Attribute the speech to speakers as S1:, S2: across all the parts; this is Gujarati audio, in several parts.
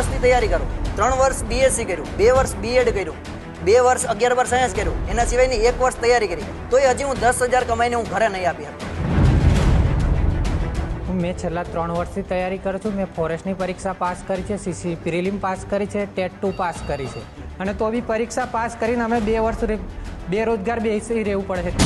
S1: વર્ષથી તૈયારી કરો. ત્રણ વર્ષ બીએસસી કર્યું બે વર્ષ બીએડ કર્યું બે વર્ષ અગિયાર વર્ષ સાયન્સ કર્યું. એના સિવાયની એક વર્ષ તૈયારી કરી. તોય હજી હું દસ હજાર કમાઈને હું ઘરે નહીં આપી
S2: શકું મેં છેલ્લા ત્રણ વર્ષથી તૈયારી કરું છું. મેં ફોરેસ્ટની પરીક્ષા પાસ કરી છે સીસી પ્રિલિમ પાસ કરી છે ટેટ ટુ પાસ કરી છે. અને તો બી પરીક્ષા પાસ કરીને અમે બે વર્ષ બેરોજગાર બેસી રહેવું પડે છે.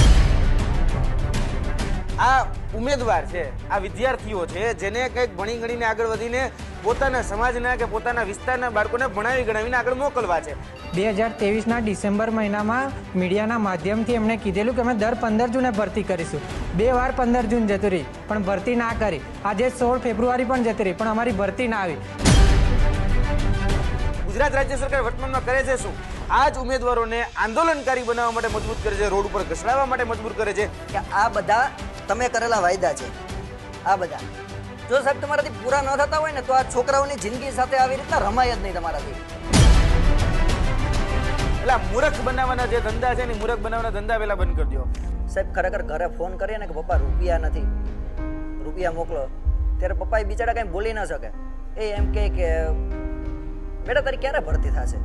S3: આ ઉમેદવાર છે આ વિદ્યાર્થીઓ છે જેને કંઈક ભણી ગણીને આગળ વધીને પોતાના સમાજના કે પોતાના વિસ્તારના બાળકોને ભણાવી ગણાવીને આગળ મોકલવા છે.
S2: બે હજાર ત્રેવીસના ડિસેમ્બર મહિનામાં મીડિયાના માધ્યમથી એમણે કીધેલું કે અમે દર પંદર જૂને ભરતી કરીશું. બે વાર પંદર જૂન જતી રહી પણ ભરતી ના કરી. આજે સોળ ફેબ્રુઆરી પણ જતી રહી પણ અમારી ભરતી ના આવી.
S3: ગુજરાત રાજ્ય સરકાર વર્તમાનમાં કરે છે શું? આ જ ઉમેદવારોને આંદોલનકારી બનાવવા માટે મજબૂત કરે છે રોડ ઉપર ઘસડાવવા માટે મજબૂર કરે છે.
S1: કે આ બધા તમે કરેલા વાયદા છે. આ બધા. જો સાહેબ તમારાથી પૂરા ન થતા હોય ને તો આ છોકરાઓની જિંદગી સાથે આવી રીતના રમાય જ નહીં તમારાથી.
S3: એટલે મૂર્ખ બનાવવાના જે ધંધા છે ને મૂર્ખ બનાવવાના ધંધા પહેલા બંધ કરી દો.
S1: સાહેબ ખરેખર ઘરે ફોન કરીએ ને કે પપ્પા રૂપિયા નથી. રૂપિયા મોકલો. ત્યારે પપ્પા એ બિચારા કઈ બોલી ના શકે. એ એમ કહે કે બેટા તારી ક્યારે ભરતી થશે?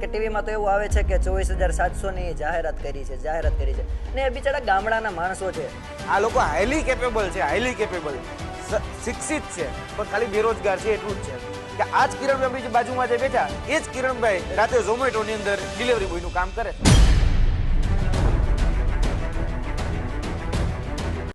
S1: કે ટીવીમાં તો એવું આવે છે કે ચોવીસ હજાર સાતસોની જાહેરાત કરી છે જાહેરાત કરી છે. ને એ બિચારા ગામડાના માણસો છે.
S3: આ લોકો હાઈલી કેપેબલ છે હાઈલી કેપેબલ શિક્ષિત છે, પણ ખાલી બેરોજગાર છે એટલું જ છે. કે આ જ કિરણભાઈ બીજી બાજુમાં જે બેઠા, એ જ કિરણભાઈ રાતે ઝોમેટોની અંદર ડિલિવરી બોયનું કામ કરે છે.